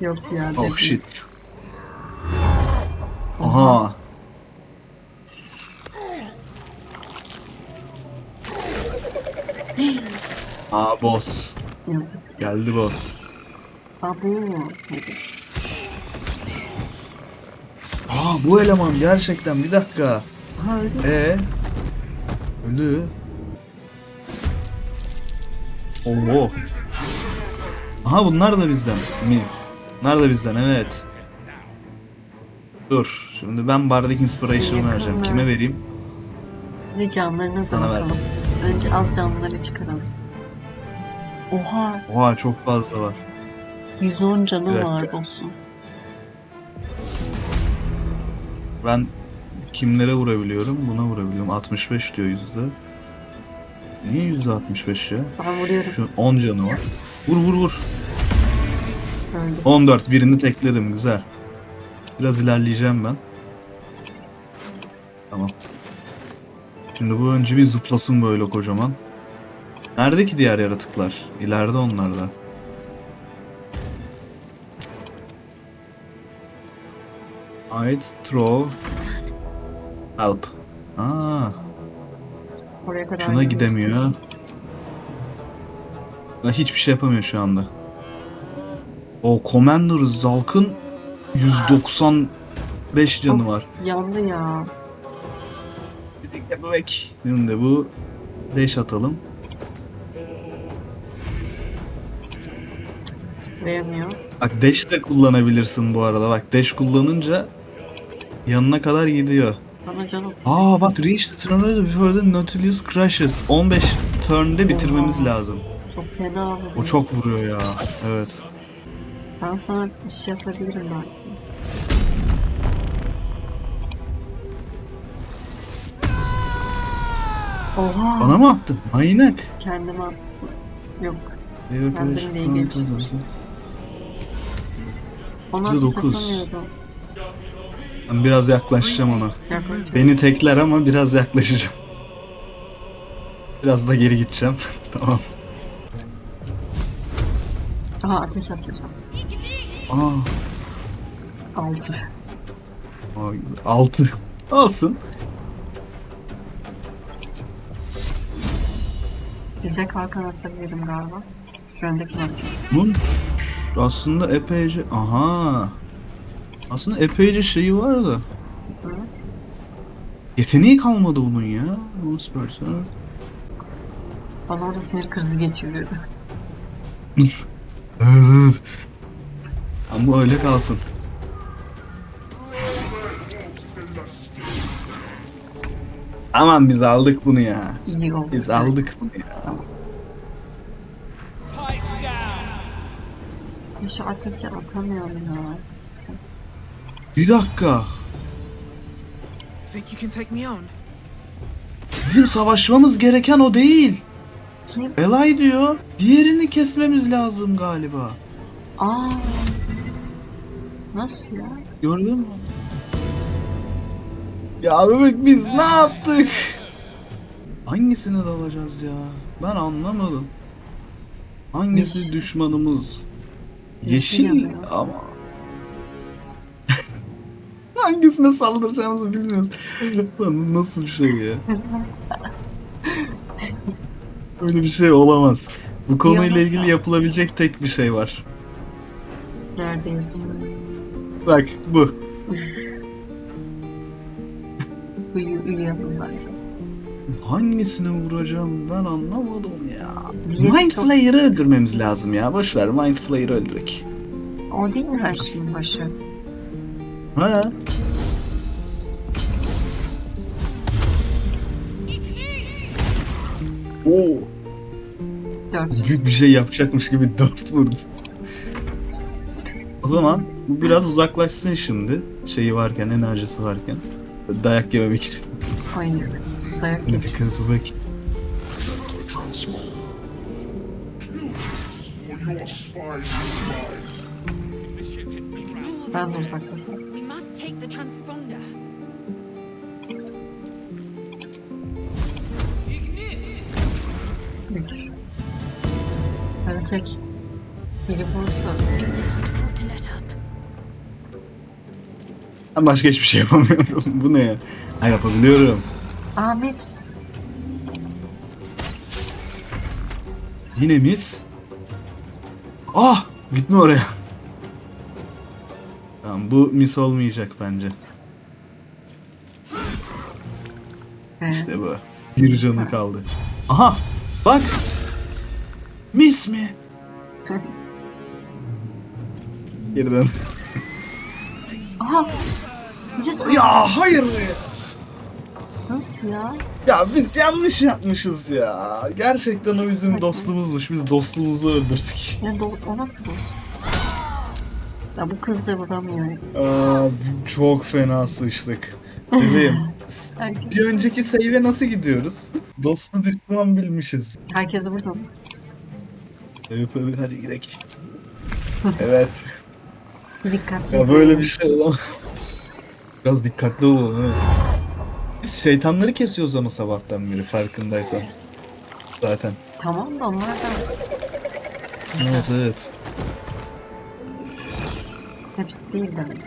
Yok ya. Oh dedim. shit. Aha. Aa boss. Yazık. Geldi boss. Abu. Dedi. Aa bu eleman gerçekten bir dakika. Ha öyle. Ee? Ölü. Oo. Aha bunlar da bizden mi? Bunlar da bizden evet. Dur. Şimdi ben Bardic Inspiration Yakın vereceğim. ver. Kime vereyim? Ve canlarına da Sana ver. bakalım. Önce az canlıları çıkaralım. Oha. Oha çok fazla var. 110 Bir canı dakika. var boss'un. Ben kimlere vurabiliyorum? Buna vurabiliyorum. 65 diyor yüzde. Niye yüzde 65 ya? Ben vuruyorum. Şu 10 canı var. Vur vur vur. Öldü. 14 birini tekledim güzel. Biraz ilerleyeceğim ben. Tamam. Şimdi bu önce bir zıplasın böyle kocaman. Nerede ki diğer yaratıklar? İleride onlar da. Hide, throw, help. Aa, Oraya kadar şuna gidemiyor. Hiçbir şey yapamıyor şu anda. O Commander Zalk'ın 195 canı var. Yandı ya. Şimdi bu dash atalım. Zıplayamıyor. Bak dash de kullanabilirsin bu arada. Bak dash kullanınca yanına kadar gidiyor. Bana can atıyor. Aa bak reach the turn before the Nautilus crashes. 15 turn'de bitirmemiz Oha. lazım. Çok fena vuruyor. O çok vuruyor ya. Evet. Ben sana bir şey yapabilirim belki. Oha. Bana mı attın? Manyak. Kendime at- Yok. Kendimle ilgili bir şeymiş. Ona atış atamıyorum. Ben biraz yaklaşacağım ona. Yaklaşık. Beni tekler ama biraz yaklaşacağım. Biraz da geri gideceğim. tamam. Aha ateş atacağım. Aa, Altı. aa, altı. Alsın. Bize kalkan atabilirim galiba. Şu atacağım. Bunun aslında epeyce... Aha. Aslında epeyce şeyi var da. Hı? Yeteneği kalmadı bunun ya. Once person. Bana orada sinir krizi geçiriyordu. Evet evet. Ama öyle kalsın. Aman biz aldık bunu ya. İyi oldu. Biz aldık bunu ya. Ya Şu ateşi atamıyorum ya. Bir dakika. Think you can take me on? Bizim savaşmamız gereken o değil. Kim? Elay diyor. Diğerini kesmemiz lazım galiba. Aa. Nasıl ya? Gördün mü? Ya bebek biz ne yaptık? Hangisine dalacağız ya? Ben anlamadım. Hangisi Yeşil. düşmanımız? Yeşil Yeşil ama. Hangisine saldıracağımızı bilmiyoruz. Lan nasıl bir şey ya? Öyle bir şey olamaz. Bu konuyla Yalnız- ilgili yapılabilecek tek bir şey var. Neredeyiz? Bak bu. Uyu, uyuyalım bence. Hangisini vuracağım ben anlamadım ya. Diğeri Mind çok- Flayer'ı öldürmemiz lazım ya. Boş ver Mind Flayer'ı öldürek. O değil mi her şeyin başı? Ha? Oo, Dört. büyük bir şey yapacakmış gibi dört vurdu. O zaman bu biraz uzaklaşsın şimdi. Şeyi varken, enerjisi varken. Dayak yememek için. Aynen. Dayak Ne geç. dikkat. Ben de uzaklaşayım. Üç. Ölecek. Biri vurursa ölecek. Ben başka hiçbir şey yapamıyorum. Bu ne ya? Ha yapabiliyorum. Aa mis. Yine mis. Ah! Gitme oraya. Tamam bu mis olmayacak bence. Evet. İşte bu. Bir canı kaldı. Aha! Bak! Mis mi? Geri dön. Aha. Bize ya hayır! Nasıl ya? Ya biz yanlış yapmışız ya. Gerçekten o bizim Saçma. dostluğumuzmuş. Biz dostluğumuzu öldürdük. Ya do- o nasıl olsun? Ya bu kız da vuramıyor. Aa, çok fena sıçtık. Bebeğim. Bir önceki save'e nasıl gidiyoruz? Dostu düşman bilmişiz. herkes burada mı? Evet hadi, hadi gidelim. evet. Bir dikkatli Ya böyle bir şey olamaz. Biraz dikkatli olalım evet. Biz şeytanları kesiyoruz ama sabahtan beri farkındaysan. Zaten. Tamam da onlar da Evet evet. hepsi değil demek.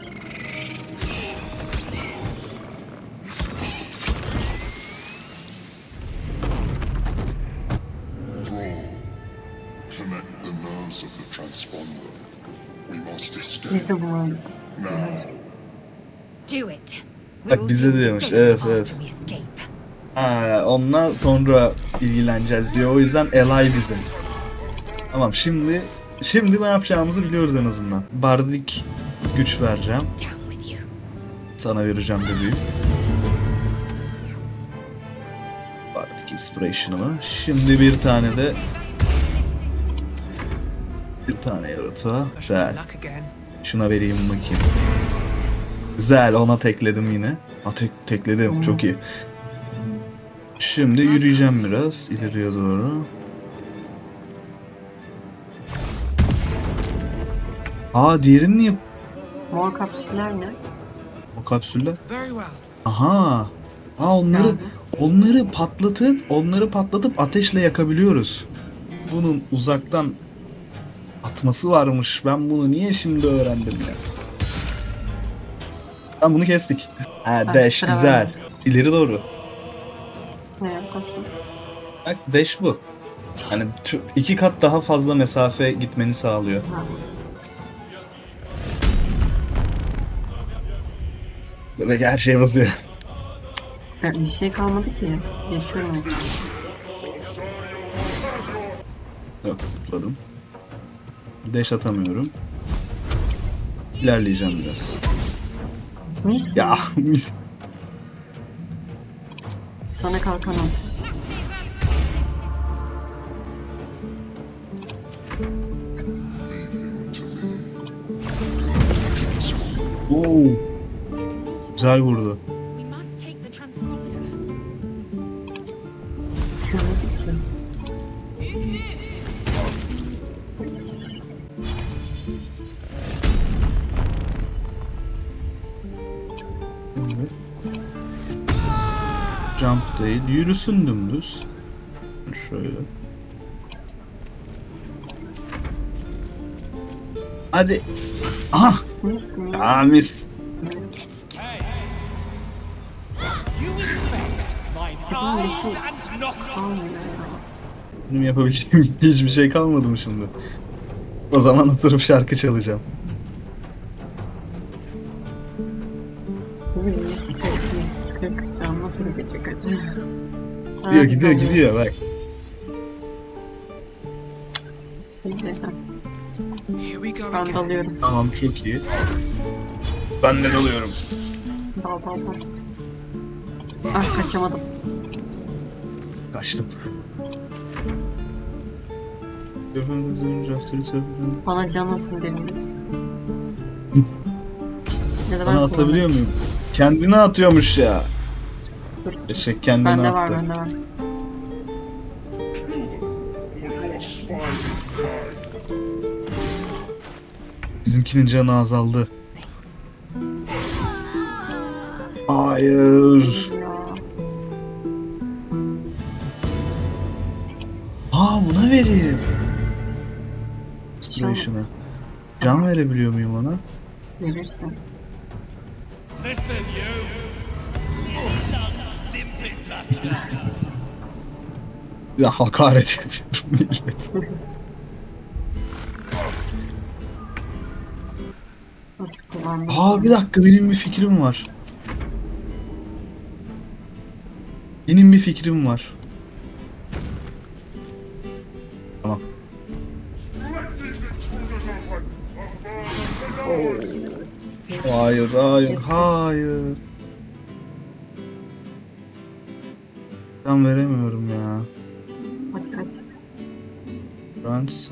Biz de bunu öldük. now. Do it. We Bak bize de demiş, evet, evet. we escape. Ha, onunla sonra ilgileneceğiz diyor. O yüzden Elay bizim. Tamam şimdi şimdi ne yapacağımızı biliyoruz en azından. Bardik güç vereceğim. Sana vereceğim bebeğim. Bardik Inspiration'ımı. Şimdi bir tane de bir tane yaratığa. Güzel. Şuna vereyim bakayım. Güzel ona tekledim yine. Ha tek, tekledim çok iyi. Şimdi yürüyeceğim biraz ileriye doğru. Aa diğerini niye Mor kapsüller ne? o kapsüller? Aha. Aa onları onları patlatıp onları patlatıp ateşle yakabiliyoruz. Bunun uzaktan atması varmış. Ben bunu niye şimdi öğrendim ya? Tamam bunu kestik. Ha dash sıra güzel. bende. İleri doğru. Nereye koşun? Bak dash bu. Hani iki kat daha fazla mesafe gitmeni sağlıyor. Ha. Ve her şey basıyor. Ya bir şey kalmadı ki. Geçiyorum. hepsini. Yok zıpladım. Dash atamıyorum. İlerleyeceğim biraz. Mis mi? Ya mis. Sana kalkan at. Oo. Güzel vurdu. Değil. Yürüsün dümdüz. Şöyle. Hadi. Aha. Mis mi? Aa mis. Bir şey kalmıyor. Benim yapabileceğim hiçbir şey kalmadı mı şimdi? O zaman oturup şarkı çalacağım. Bugün 140, 140 can nasıl gidecek acı? Gidiyor gidiyor gidiyor bak. Ben dalıyorum. Tamam çok iyi. Ben de dalıyorum. Dal dal dal. Ah kaçamadım. Kaçtım. Bana can atın biriniz. ya da ben Bana atabiliyor muyum? Kendine atıyormuş ya. Dur. Eşek kendine Bende attı. bende var. Bizimkinin canı azaldı. Hayır. Aa buna vereyim. Şuna. Can verebiliyor muyum ona? Verirsin. Ya hakaret ediyorum millet. Aa bir dakika benim bir fikrim var. Benim bir fikrim var. Tamam. Hayır, hayır, Kestim. hayır. Ben veremiyorum ya. Aç aç. Frans.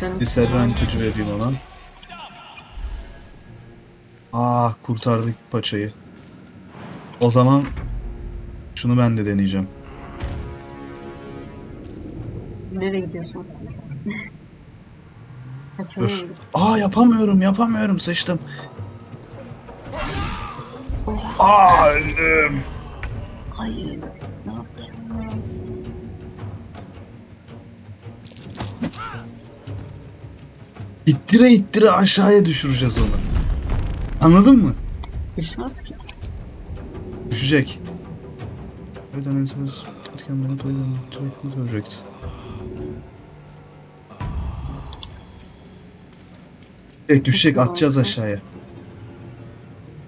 Canım Disadvantage vereyim ona. Ah kurtardık paçayı. O zaman şunu ben de deneyeceğim. Nereye gidiyorsunuz siz? Dur. Aa yapamıyorum yapamıyorum sıçtım. Aa öldüm. Hayır. İttire ittire aşağıya düşüreceğiz onu. Anladın mı? Düşmez ki. Düşecek. Evet analiz etken bana toydan çok project. Evet düşecek atacağız aşağıya.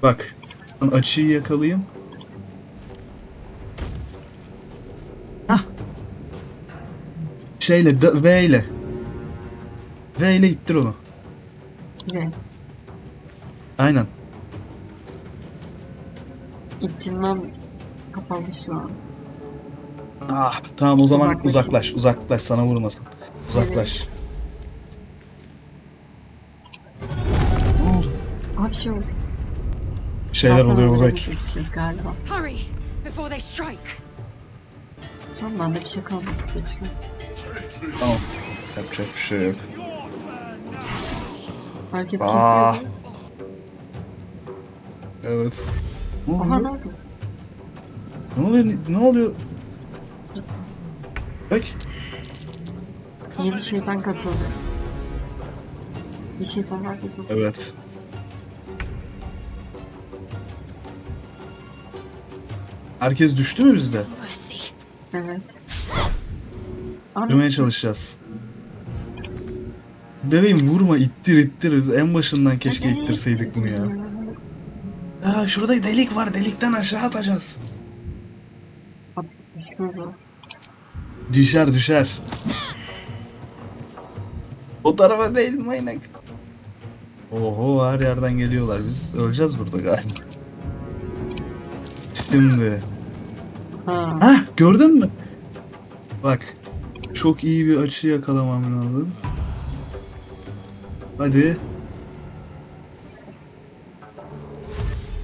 Bak. Açıyı yakalayayım. Hah. Şeyle V ile. V ile ittir onu. Ne? Aynen. İttirmem kapalı şu an. Ah tamam o zaman Uzaklaş. uzaklaş uzaklaş sana vurmasın. Uzaklaş. Ne oldu? Abi şey oldu. Bir şeyler Zaten oluyor bu bek. öldüremeyeceksiniz galiba. Hurry before they strike. Tamam bende bir şey kalmadı. Geçiyorum. Tamam. Yapacak bir şey yok. Herkes Aa. kesiyor. Evet. Ne Aha oluyor? ne oldu? Ne oluyor? Ne oluyor? Bek. Yeni şeytan katıldı. Bir şeytan daha katıldı. Evet. Herkes düştü mü bizde? Evet. Abi siz- çalışacağız. Bebeğim vurma ittir ittir. En başından keşke Nereye ittirseydik bunu ya. Aa şurada delik var. Delikten aşağı atacağız. Abi düşmez o. Düşer düşer. O tarafa değil maynak. Oho her yerden geliyorlar. Biz öleceğiz burada galiba. Şimdi. Ha. Hah gördün mü? Bak. Çok iyi bir açı yakalamam lazım. Hadi.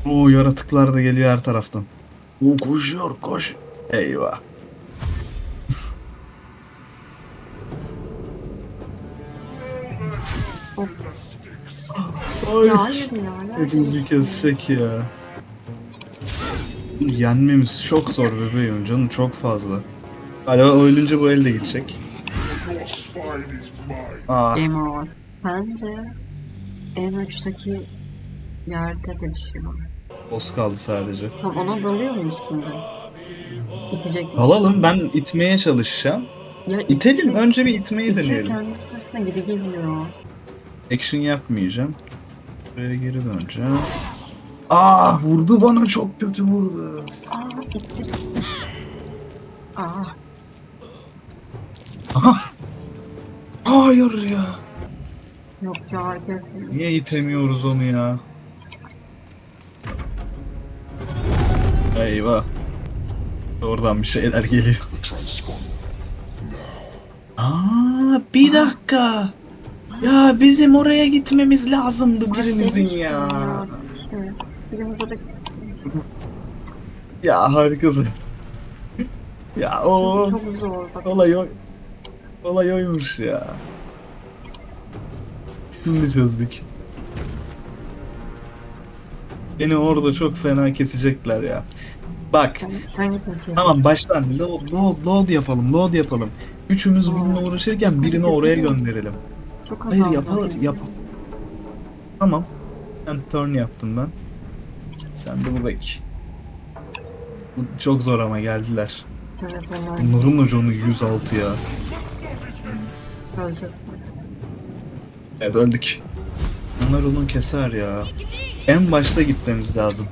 Oo yaratıklar da geliyor her taraftan. Oo koşuyor koş. Eyvah. Of. Ay. Ya hayır ya. Hepimizi kesecek ya. Yenmemiz çok zor bebeğim canım çok fazla. Galiba ölünce bu elde gidecek. Aa, Game over. Bence en uçtaki yerde de bir şey var. boss kaldı sadece. Tam ona dalıyor muyuz şimdi? İtecek miyiz? Alalım ben itmeye çalışacağım. Ya İtelim itiyor- önce bir itmeyi itiyor, deneyelim. kendi sırasında biri geliyor. Action yapmayacağım. Buraya geri döneceğim. Aa vurdu bana çok kötü vurdu. Aa itti. Aa Aha. Hayır ya. Yok ya hareket. Niye itemiyoruz onu ya? Eyvah. Oradan bir şeyler geliyor. Aa bir dakika. Ya bizim oraya gitmemiz lazımdı birimizin Demiştim ya. İşte birimiz oraya gitsin. Ya harikasın. ya o çok zor bak. olay o. Olay oymuş ya şeklinde çözdük. Beni orada çok fena kesecekler ya. Bak. Sen, sen gitmeseydin. Tamam baştan load, load, load yapalım, load yapalım. Üçümüz Aa, bununla uğraşırken birini oraya gönderelim. Çok az Hayır yapalım, yapalım. Tamam. Ben turn yaptım ben. Sen de bu bek. Bu çok zor ama geldiler. Evet, Bunların da canı 106 ya. Öleceğiz zaten. Evet öldük. Bunlar onu keser ya. En başta gitmemiz lazım.